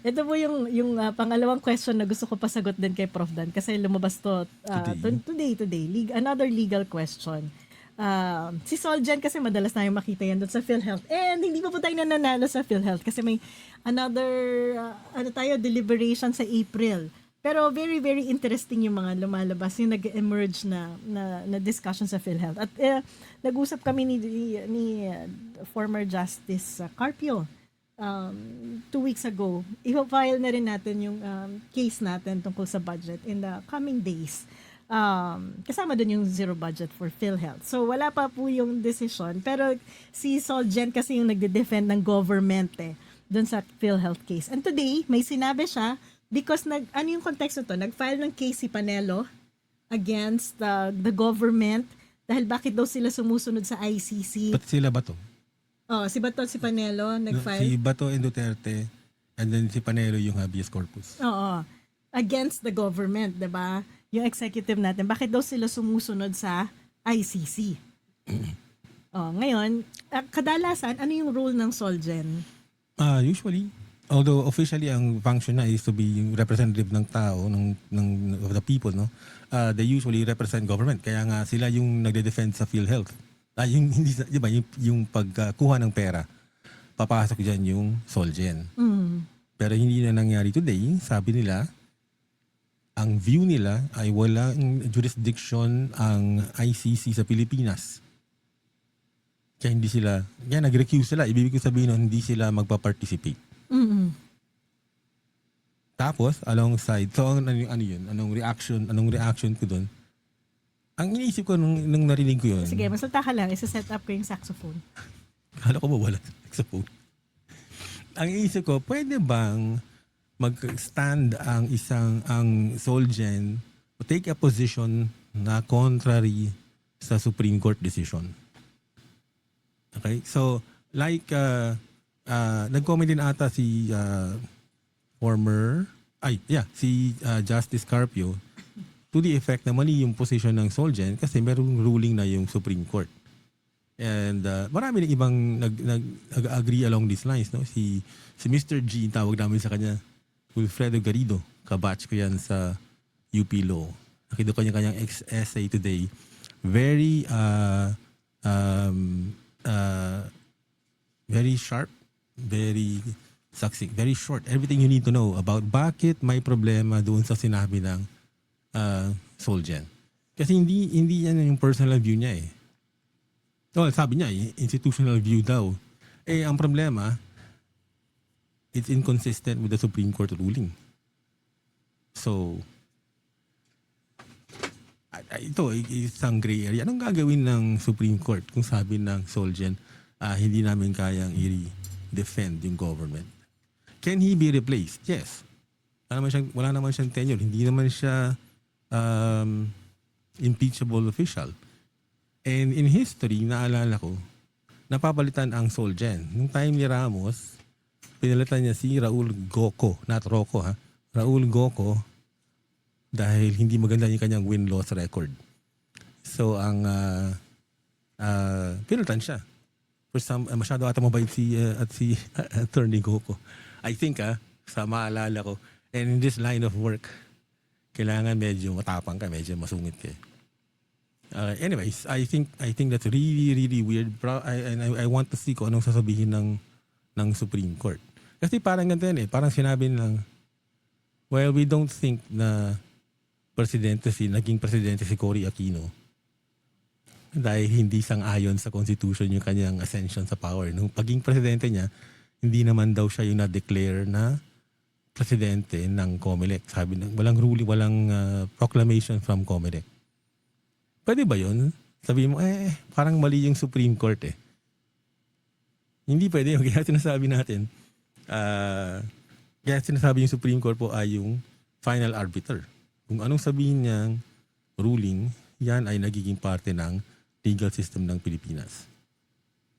Ito po yung yung ah, pangalawang question na gusto ko pasagot din kay Prof Dan kasi lumabas to ah, Today. to- today today Leg- another legal question. Ah, si Soljan kasi madalas na makita yan doon sa PhilHealth. And hindi pa po tayo nananalo sa PhilHealth kasi may another ah, ano tayo deliberation sa April. Pero very very interesting yung mga lumalabas yung nag-emerge na na, na discussion sa PhilHealth. At eh, nag-usap kami ni ni ah, former Justice ah, Carpio um, two weeks ago, i-file na rin natin yung um, case natin tungkol sa budget in the coming days. Um, kasama dun yung zero budget for PhilHealth. So wala pa po yung decision. Pero si Solgen kasi yung nagde-defend ng government eh, dun sa PhilHealth case. And today, may sinabi siya because nag, ano yung konteksto to? Nag-file ng case si Panelo against uh, the government dahil bakit daw sila sumusunod sa ICC. Ba't sila ba to? Oh, si Bato si Panelo nag-file. Si Bato and Duterte and then si Panelo yung habeas corpus. Oo. Against the government, 'di ba? Yung executive natin, bakit daw sila sumusunod sa ICC? oh, ngayon, ah, kadalasan ano yung role ng Solgen? Ah, usually, although officially ang function na is to be yung representative ng tao, ng, ng of the people, no? Ah, they usually represent government. Kaya nga sila yung nagde-defend sa PhilHealth. Ah, yung hindi 'di ba, yung, yung pagkuha ng pera. Papasok diyan yung Solgen. Mm. Pero hindi na nangyari today. Sabi nila, ang view nila ay walang jurisdiction ang ICC sa Pilipinas. Kaya hindi sila, kaya nag-recuse sila. Ibig ko sabihin nun, hindi sila magpa-participate. Mm. Tapos, alongside, so ano, ano yun? Anong reaction, anong reaction ko doon? Ang iniisip ko nung, nung narinig ko yun, Sige, masalta ka lang, isa-set up ko yung saxophone. Kala ko ba wala sa phone? Ang isip ko, pwede bang mag-stand ang isang ang Solgen to take a position na contrary sa Supreme Court decision? Okay? So, like, uh, uh, nag-comment din ata si uh, former, ay, yeah, si uh, Justice Carpio to the effect na mali yung position ng Solgen kasi merong ruling na yung Supreme Court. And uh, marami rin ibang nag, nag, nag-agree along these lines. No? Si, si Mr. G, tawag namin sa kanya, Wilfredo Garrido. Kabatch ko yan sa UP Law. Nakita ko niya kanyang ex- essay today. Very, uh, um, uh, very sharp, very succinct, very short. Everything you need to know about bakit may problema doon sa sinabi ng uh, Solgen. Kasi hindi hindi yan yung personal view niya eh. Well, sabi niya, institutional view daw. Eh, ang problema, it's inconsistent with the Supreme Court ruling. So, ito, isang gray area. Anong gagawin ng Supreme Court kung sabi ng Solgen, ah, hindi namin kayang i-defend yung government? Can he be replaced? Yes. Wala naman siyang, wala naman siyang tenure. Hindi naman siya um, impeachable official. And in history, naalala ko, napapalitan ang Solgen. Nung time ni Ramos, pinalitan niya si Raul Goco, not Rocco ha, Raul Goco, dahil hindi maganda yung kanyang win-loss record. So, ang uh, uh, pinalitan siya. For some, uh, masyado ata mabait si, uh, at si Attorney Goco. I think ah, sa maalala ko, and in this line of work, kailangan medyo matapang ka, medyo masungit ka. eh. Uh, anyways, I think I think that's really really weird. Pro- I, and I, I want to see kung anong sasabihin ng ng Supreme Court. Kasi parang ganito yan eh, parang sinabi ng well, we don't think na presidente si naging presidente si Cory Aquino dahil hindi sang-ayon sa constitution yung kanyang ascension sa power. Nung paging presidente niya, hindi naman daw siya yung na-declare na presidente ng COMELEC. Sabi ng walang ruling, walang uh, proclamation from COMELEC. Pwede ba yun? Sabi mo, eh, parang mali yung Supreme Court eh. Hindi pwede yun. Kaya sinasabi natin, ah, kaya sinasabi yung Supreme Court po ay yung final arbiter. Kung anong sabihin niyang ruling, yan ay nagiging parte ng legal system ng Pilipinas.